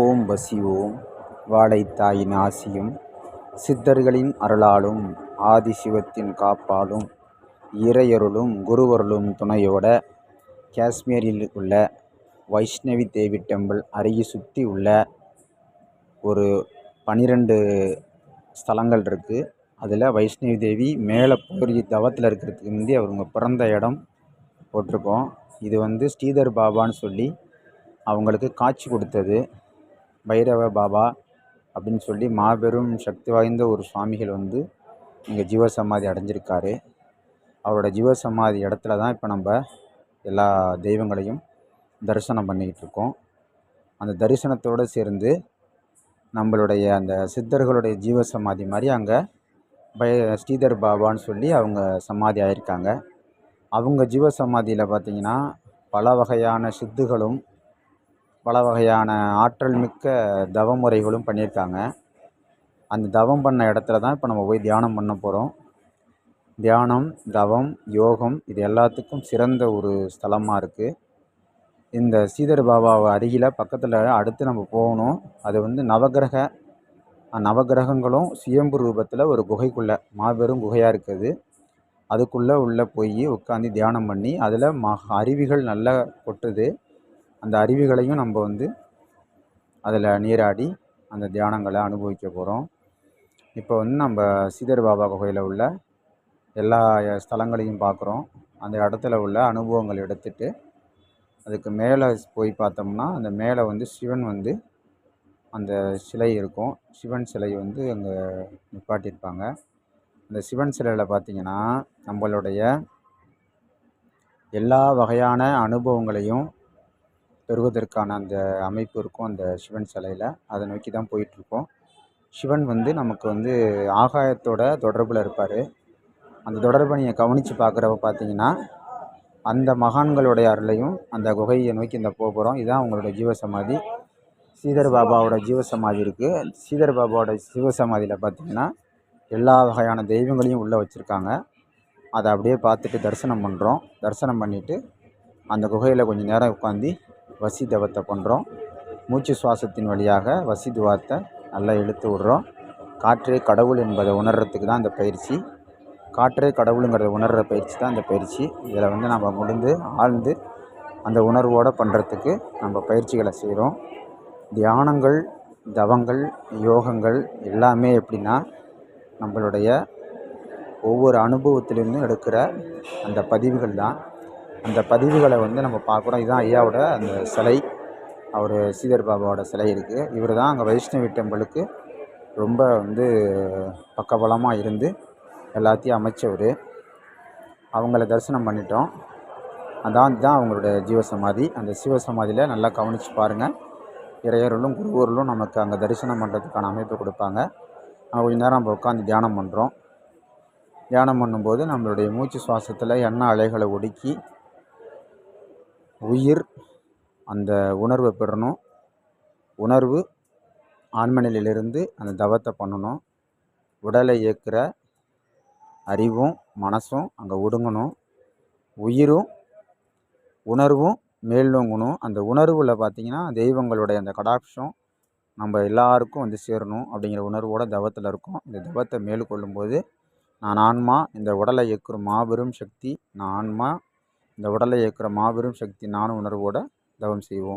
ஓம் வசி ஓம். வாழைத்தாயின் ஆசியும் சித்தர்களின் அருளாலும் ஆதிசிவத்தின் காப்பாலும் இறையருளும் குருவருளும் துணையோட காஷ்மீரில் உள்ள வைஷ்ணவி தேவி டெம்பிள் அருகே சுற்றி உள்ள ஒரு பனிரெண்டு ஸ்தலங்கள் இருக்குது அதில் வைஷ்ணவி தேவி மேலே போய் தவத்தில் இருக்கிறதுக்கு முந்தி அவங்க பிறந்த இடம் போட்டிருக்கோம். இது வந்து ஸ்ரீதர் பாபான்னு சொல்லி அவங்களுக்கு காட்சி கொடுத்தது. பைரவ பாபா அப்படின்னு சொல்லி மாபெரும் சக்தி வாய்ந்த ஒரு சுவாமிகள் வந்து இங்கே ஜீவசமாதி அடைஞ்சிருக்காரு. அவரோட ஜீவசமாதி இடத்துல தான் இப்போ நம்ம எல்லா தெய்வங்களையும் தரிசனம் பண்ணிக்கிட்டு இருக்கோம். அந்த தரிசனத்தோடு சேர்ந்து நம்மளுடைய அந்த சித்தர்களுடைய ஜீவசமாதி மாதிரி அங்கே பய ஸ்ரீதர் பாபான்னு சொல்லி அவங்க சமாதி ஆயிருக்காங்க. அவங்க ஜீவசமாதியில் பார்த்திங்கன்னா பல வகையான சித்துகளும் பல வகையான ஆற்றல் மிக்க தவ முறைகளும் பண்ணியிருக்காங்க. அந்த தவம் பண்ண இடத்துல தான் இப்போ நம்ம போய் தியானம் பண்ண போகிறோம் தியானம் தவம் யோகம் இது எல்லாத்துக்கும் சிறந்த ஒரு ஸ்தலமாக இருக்குது இந்த சீதர் பாபாவை அருகில் பக்கத்தில் அடுத்து நம்ம போகணும். அது வந்து நவகிரக நவகிரகங்களும் சுயம்பு ரூபத்தில் ஒரு குகைக்குள்ளே மாபெரும் குகையாக இருக்குது. அதுக்குள்ளே உள்ளே போய் உட்காந்து தியானம் பண்ணி அதில் ம அருவிகள் நல்லா கொட்டுது. அந்த அருவிகளையும் நம்ம வந்து அதில் நீராடி அந்த தியானங்களை அனுபவிக்க போகிறோம். இப்போ வந்து நம்ம சீதர் பாபா குகையில் உள்ள எல்லா ஸ்தலங்களையும் பார்க்குறோம். அந்த இடத்துல உள்ள அனுபவங்கள் எடுத்துகிட்டு அதுக்கு மேலே போய் பார்த்தோம்னா அந்த மேலே வந்து சிவன் வந்து அந்த சிலை இருக்கும். சிவன் சிலை வந்து அங்கே நிப்பாட்டியிருப்பாங்க. அந்த சிவன் சிலையில் பார்த்திங்கன்னா நம்மளுடைய எல்லா வகையான அனுபவங்களையும் பெறுவதற்கான அந்த அமைப்பு இருக்கும் அந்த சிவன் சிலையில். அதை நோக்கி தான் போயிட்டுருக்கோம். சிவன் வந்து நமக்கு வந்து ஆகாயத்தோட தொடர்பில் இருப்பார். அந்த தொடர்பை நீங்கள் கவனித்து பார்க்குறப்ப பார்த்தீங்கன்னா அந்த மகான்களுடைய அருளையும் அந்த குகையை நோக்கி இந்த போக போகிறோம் இதுதான் அவங்களோட ஜீவசமாதி. ஸ்ரீதர் பாபாவோட ஜீவசமாதி இருக்குது ஸ்ரீதர் பாபாவோட ஜீவசமாதியில் பார்த்திங்கன்னா எல்லா வகையான தெய்வங்களையும் உள்ளே வச்சுருக்காங்க. அதை அப்படியே பார்த்துட்டு தரிசனம் பண்ணுறோம் தரிசனம் பண்ணிவிட்டு அந்த குகையில் கொஞ்சம் நேரம் உட்காந்து வசி தவத்தை பண்ணுறோம் மூச்சு சுவாசத்தின் வழியாக வசி துவாத்தை நல்லா இழுத்து விட்றோம். காற்றே கடவுள் என்பதை உணர்கிறதுக்கு தான் இந்த பயிற்சி. காற்றே கடவுளுங்கிறத உணர்கிற பயிற்சி தான் இந்த பயிற்சி. இதில் வந்து நம்ம முடிந்து ஆழ்ந்து அந்த உணர்வோடு பண்ணுறதுக்கு நம்ம பயிற்சிகளை செய்கிறோம். தியானங்கள் தவங்கள் யோகங்கள் எல்லாமே எப்படின்னா நம்மளுடைய ஒவ்வொரு அனுபவத்திலிருந்தும் எடுக்கிற அந்த பதிவுகள் தான். அந்த பதிவுகளை வந்து நம்ம பார்க்குறோம் இதுதான் ஐயாவோட அந்த சிலை. அவர் சீதர் பாபாவோட சிலை இருக்குது இவர் தான் அங்கே வைஷ்ணவி டெம்பிளுக்கு ரொம்ப வந்து பக்கபலமாக இருந்து எல்லாத்தையும் அமைச்சவர். அவங்கள தரிசனம் பண்ணிட்டோம். அதான் தான் அவங்களோட ஜீவசமாதி. அந்த சிவசமாதியில் நல்லா கவனித்து பாருங்கள் இறையர்களும் குருவர்களும் நமக்கு அங்கே தரிசனம் பண்ணுறதுக்கான அமைப்பு கொடுப்பாங்க. கொஞ்ச நேரம் நம்ம உட்காந்து தியானம் பண்ணுறோம் தியானம் பண்ணும்போது நம்மளுடைய மூச்சு சுவாசத்தில் எண்ணெய் அலைகளை ஒடுக்கி உயிர் அந்த உணர்வை பெறணும். உணர்வு ஆண்மனிலிருந்து அந்த தவத்தை பண்ணணும். உடலை இயக்கிற அறிவும் மனசும் அங்கே ஒடுங்கணும். உயிரும் உணர்வும் மேல்நோங்கணும் அந்த உணர்வில் பார்த்திங்கன்னா தெய்வங்களுடைய அந்த கடாட்சம் நம்ம எல்லாருக்கும் வந்து சேரணும் அப்படிங்கிற உணர்வோடு தவத்தில் இருக்கும். இந்த தவத்தை மேற்கொள்ளும்போது நான் ஆன்மா இந்த உடலை இயக்கும் மாபெரும் சக்தி நான் ஆன்மா இந்த உடலை இயக்குற மாபெரும் சக்தி நானும் உணர்வோடு தவம் செய்வோம்.